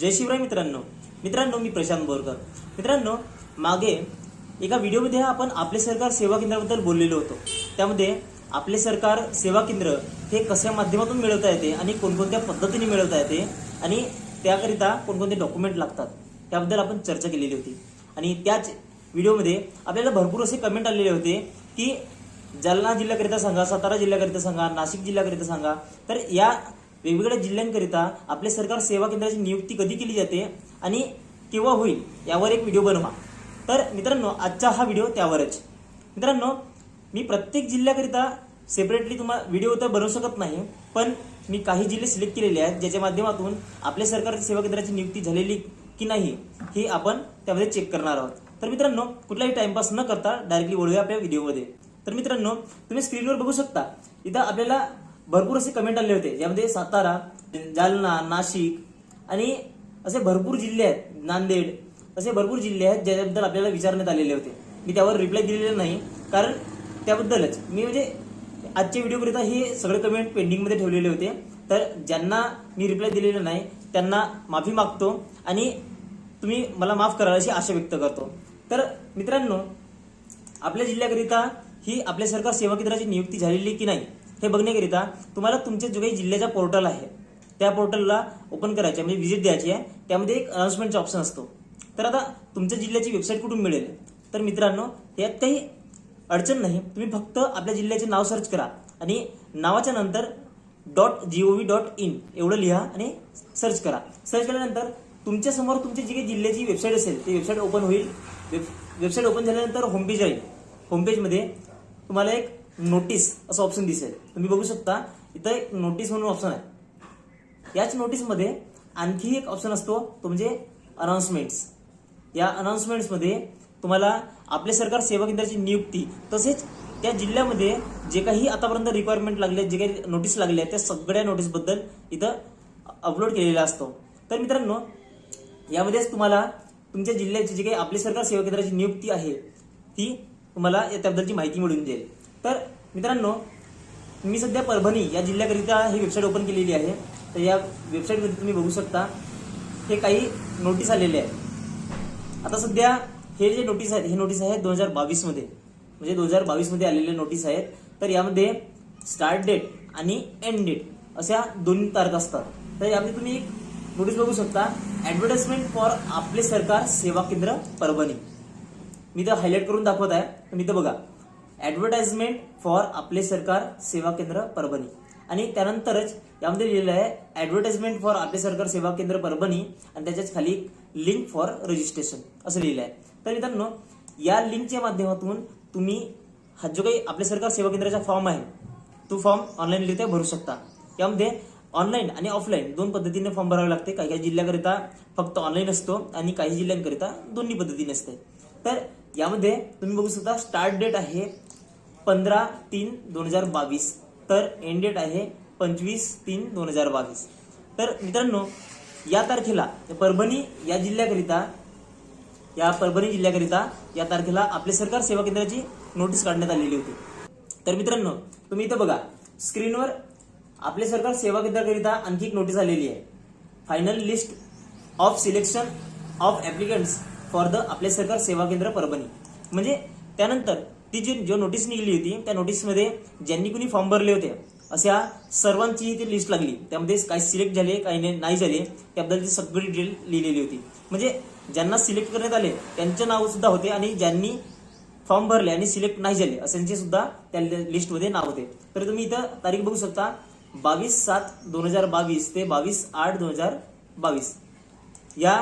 जय शिवराय मित्रांनो. मित्रांनो मी प्रशांत बोरकर. मित्रांनो मागे एका व्हिडिओमध्ये आपण आपले सरकार सेवा केंद्राबद्दल बोललेलो होतो. त्यामध्ये आपले सरकार सेवा केंद्र हे कशा माध्यमातून मिळवता येते आणि कोणकोणत्या पद्धतीने मिळवता येते आणि त्याकरिता कोणकोणते डॉक्युमेंट लागतात त्याबद्दल आपण चर्चा केलेली होती. आणि त्याच व्हिडिओमध्ये आपल्याला भरपूर असे कमेंट आलेले होते की जालना जिल्ह्याकरिता सांगा सातारा जिल्ह्याकरिता सांगा नाशिक जिल्ह्याकरिता सांगा तर या वेगवेगळ्या जिल्ह्यांकरिता आपले सरकार सेवा केंद्राची नियुक्ती कधी केली जाते आणि केव्हा होईल यावर एक व्हिडिओ बनवा. तर मित्रांनो आजचा हा व्हिडिओ त्यावरच. मित्रांनो मी प्रत्येक जिल्ह्याकरिता सेपरेटली तुम्हाला व्हिडिओ तर बनवू शकत नाही पण मी काही जिल्हे सिलेक्ट केलेले आहेत ज्याच्या माध्यमातून आपल्या सरकार सेवा केंद्राची नियुक्ती झालेली की नाही हे आपण त्यामध्ये चेक करणार आहोत. तर मित्रांनो कुठलाही टाइमपास न करता डायरेक्टली वळूया आपल्या व्हिडिओमध्ये तर मित्रांनो तुम्ही स्क्रीनवर बघू शकता. इथं आपल्याला भरपूर असे कमेंट आले होते. ज्यामध्ये सातारा जालना नाशिक आणि असे भरपूर जिल्हे आहेत. नांदेड असे भरपूर जिल्हे आहेत ज्याच्याबद्दल आपल्याला विचारण्यात आलेले होते. मी त्यावर रिप्लाय दिलेला नाही. कारण त्याबद्दलच. मी म्हणजे आजच्या व्हिडिओकरिता हे सगळे कमेंट पेंडिंगमध्ये ठेवलेले होते. तर ज्यांना मी रिप्लाय दिलेला नाही त्यांना माफी मागतो आणि तुम्ही मला माफ कराल अशी आशा व्यक्त करतो. तर मित्रांनो आपल्या जिल्ह्याकरिता ही आपल्या सरकार सेवा केंद्राची नियुक्ती झालेली की नाही? हे बघण्याकरिता तुम्हाला तुमच्या जो काही जिल्ह्याचा पोर्टल आहे त्या पोर्टलला ओपन करायचे म्हणजे व्हिजिट द्यायची आहे. त्यामध्ये एक अनाउन्समेंटचा ऑप्शन असतो. तर आता तुमच्या जिल्ह्याची वेबसाईट कुठून मिळेल? तर मित्रांनो यात काही अडचण नाही. तुम्ही फक्त आपल्या जिल्ह्याचे नाव सर्च करा आणि नावाच्या नंतर dot G O V dot in एवढं लिहा आणि सर्च करा. सर्च केल्यानंतर तुमच्यासमोर तुमची जी काही जिल्ह्याची वेबसाईट असेल ती वेबसाईट ओपन होईल. वेबसाईट ओपन झाल्यानंतर होमपेज राहील. होमपेजमध्ये तुम्हाला एक नोटीस असं ऑप्शन दिसेल. तुम्ही बघू शकता इथं एक नोटीस म्हणून ऑप्शन आहे. याच नोटीसमध्ये आणखी एक ऑप्शन असतो तो म्हणजे अनाउन्समेंट्स या अनाउन्समेंट्समध्ये तुम्हाला आपले सरकार सेवा केंद्राची नियुक्ती तसेच त्या जिल्ह्यामध्ये जे काही आतापर्यंत रिक्वायरमेंट लागले जे काही नोटीस लागले त्या सगळ्या नोटीसबद्दल इथं अपलोड केलेला असतो. तर मित्रांनो यामध्येच तुम्हाला तुमच्या जिल्ह्याची जी काही आपली सरकार सेवा केंद्राची नियुक्ती आहे ती तुम्हाला या- त्याबद्दलची माहिती मिळून जाईल तर मित्रांनो मी सध्या परभणी या जिल्ह्याकरिता ही वेबसाईट ओपन केलेली आहे. तर या वेबसाईटमध्ये तुम्ही बघू शकता हे काही नोटीस आलेले आहे आता सध्या हे जे नोटीस आहेत हे नोटीस आहेत दोन हजार बावीसमध्ये म्हणजे दोन हजार बावीसमध्ये आलेले नोटीस आहेत. तर यामध्ये स्टार्ट डेट आणि एंड डेट अशा दोन तारखा असतात. तर यामध्ये तुम्ही एक नोटीस बघू शकता ऍडव्हर्टाइजमेंट फॉर आपले सरकार सेवा केंद्र परभणी. मी तर हायलाइट करून दाखवत आहे तर मी तर बघा. ऍडव्हर्टाइजमेंट फॉर आपले सरकार सेवा केंद्र परभणी. आणि त्यानंतरच यामध्ये लिहिलेलं आहे ऍडव्हर्टाइजमेंट फॉर आपले सरकार सेवा केंद्र परभणी आणि त्याच्याच खाली लिंक फॉर रजिस्ट्रेशन असं लिहिलं आहे. तर मित्रांनो या लिंकच्या माध्यमातून तुम्ही हा जो काही आपले सरकार सेवा केंद्राचा फॉर्म आहे तो फॉर्म ऑनलाईनरित्या भरू शकता. यामध्ये ऑनलाईन आणि ऑफलाईन दोन पद्धतीने फॉर्म भरावे लागते. काही काही जिल्ह्याकरिता फक्त ऑनलाईन असतो आणि काही जिल्ह्यांकरिता दोन्ही पद्धतीने असते. तर यामध्ये तुम्ही बघू शकता स्टार्ट डेट आहे पंधरा तीन दोन हजार बावीस. तर एंड डेट आहे पंचवीस तीन दोन हजार बावीस. तर मित्रांनो या तारखेला परभणी या जिल्ह्याकरिता या परभणी जिल्ह्याकरिता या तारखेला आपले सरकार सेवा केंद्राची नोटीस काढण्यात आलेली होती. तर मित्रांनो तुम्ही इथं बघा स्क्रीनवर आपले सरकार सेवा केंद्राकरिता आणखी एक नोटीस आलेली आहे. Final list of selection of applicants for the Aaple Sarkar Seva केंद्र परभणी. म्हणजे त्यानंतर ती जी जो नोटीस निघाली होती त्या नोटीसमध्ये ज्यांनी कुणी फॉर्म भरले होते अशा सर्वांची ती लिस्ट लागली. त्यामध्ये काही सिलेक्ट झाले काही नाही- नाही झाले त्याबद्दलची सगळी डिटेल लिहिलेली होती. म्हणजे ज्यांना सिलेक्ट करण्यात आले त्यांचे नाव सुद्धा होते आणि ज्यांनी फॉर्म भरले आणि सिलेक्ट नाही झाले अशांचे सुद्धा त्या लिस्टमध्ये नाव होते. तर तुम्ही इथं तारीख बघू शकता बावीस सात दोन हजार बावीस ते बावीस आठ दोन हजार बावीस. या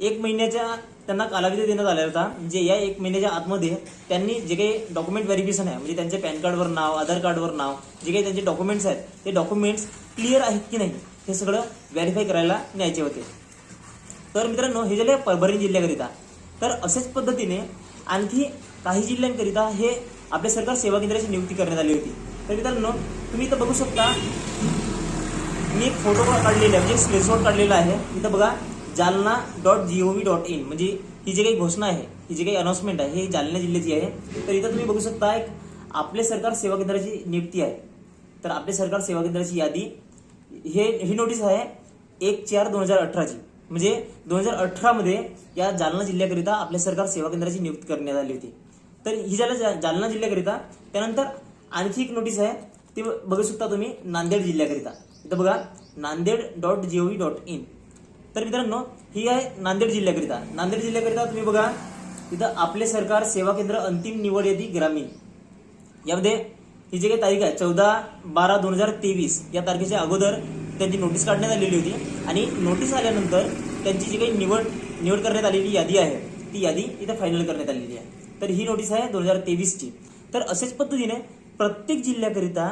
एक महिन्याच्या त्यांना कालावधी देण्यात आला होता. म्हणजे या एक महिन्याच्या आतमध्ये त्यांनी जे काही डॉक्युमेंट व्हेरिफिकेशन आहे म्हणजे त्यांच्या पॅन कार्डवर नाव आधार कार्डवर नाव जे काही त्यांचे डॉक्युमेंट्स आहेत ते डॉक्युमेंट्स क्लिअर आहेत की नाही हे सगळं व्हेरीफाय करायला न्यायचे होते. तर मित्रांनो हे झाले परभणी जिल्ह्याकरिता. तर अशाच पद्धतीने आणखी काही जिल्ह्यांकरिता हे आपल्या सरकार सेवा केंद्राची नियुक्ती करण्यात आली होती. तर मित्रांनो तुम्ही इथं बघू शकता. मी एक फोटो काढलेला आहे म्हणजे स्क्रीनशॉट काढलेला आहे. इथं बघा. Jalna dot G O V dot in म्हणजे ही जी काही घोषणा आहे ही जी काही अनाउन्समेंट आहे ही जालना जिल्ह्याची आहे. तर इथं तुम्ही बघू शकता एक आपले सरकार सेवा केंद्राची नियुक्ती आहे. तर आपले सरकार सेवा केंद्राची यादी हे ही नोटीस आहे एक चार दोन हजार अठराची. म्हणजे दोन हजार अठरामध्ये या जालना जिल्ह्याकरिता आपल्या सरकार सेवा केंद्राची नियुक्ती करण्यात आली होती. तर ही झालं जा- जालना जिल्ह्याकरिता त्यानंतर आणखी एक नोटीस आहे ती ब- बघू शकता तुम्ही नांदेड जिल्ह्याकरिता. इथं बघा Nanded dot G O V dot in तर मित्रांनो ही आहे नांदेड जिल्ह्याकरिता. नांदेड जिल्ह्याकरिता तुम्ही बघा इथं आपले सरकार सेवा केंद्र अंतिम निवड यादी ग्रामीण. यामध्ये ही जी काही तारीख आहे चौदा बारा दोन हजार तेवीस या तारखेच्या अगोदर त्यांची नोटीस काढण्यात आलेली होती आणि नोटीस आल्यानंतर त्यांची जी काही निवड निवड करण्यात आलेली यादी आहे ती यादी इथं फायनल करण्यात आलेली आहे. तर ही नोटीस आहे दोन हजार तेवीसची. तर अशाच पद्धतीने प्रत्येक जिल्ह्याकरिता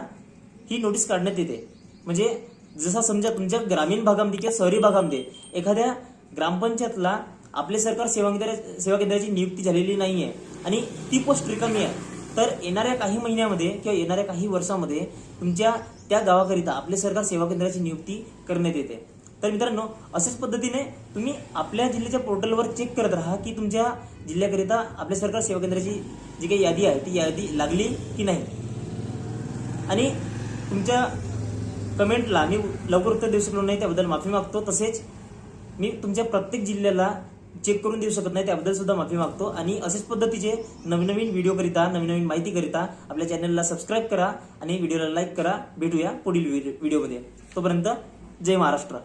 ही नोटीस काढण्यात येते. म्हणजे जसा समजा तुमच्या ग्रामीण भागामध्ये किंवा शहरी भागामध्ये एखाद्या ग्रामपंचायतला आपले सरकार सेवा केंद्र सेवा केंद्राची नियुक्ती झालेली नाही आहे आणि ती पोस्ट रिकामी आहे तर येणाऱ्या काही महिन्यामध्ये किंवा येणाऱ्या काही वर्षामध्ये तुमच्या त्या गावाकरिता आपले सरकार सेवा केंद्राची नियुक्ती करण्यात येते. तर मित्रांनो अशाच पद्धतीने तुम्ही आपल्या जिल्ह्याच्या पोर्टलवर चेक करत राहा की तुमच्या जिल्ह्याकरिता आपल्या सरकार सेवा केंद्राची जी काही यादी आहे ती यादी लागली की नाही. आणि तुमच्या कमेंटला मी लवकर उत्तर देऊ शकलो नाही त्याबद्दल माफी मागतो. तसेच मी तुमच्या प्रत्येक जिल्ह्याला चेक करून देऊ शकत नाही त्याबद्दल सुद्धा माफी मागतो. आणि अशाच पद्धतीचे नवीन नवीन व्हिडिओकरिता नवीन नवीन माहितीकरिता आपल्या चॅनलला सबस्क्राईब करा आणि व्हिडिओला लाईक करा. भेटूया पुढील व्हिडिओमध्ये तोपर्यंत जय महाराष्ट्र.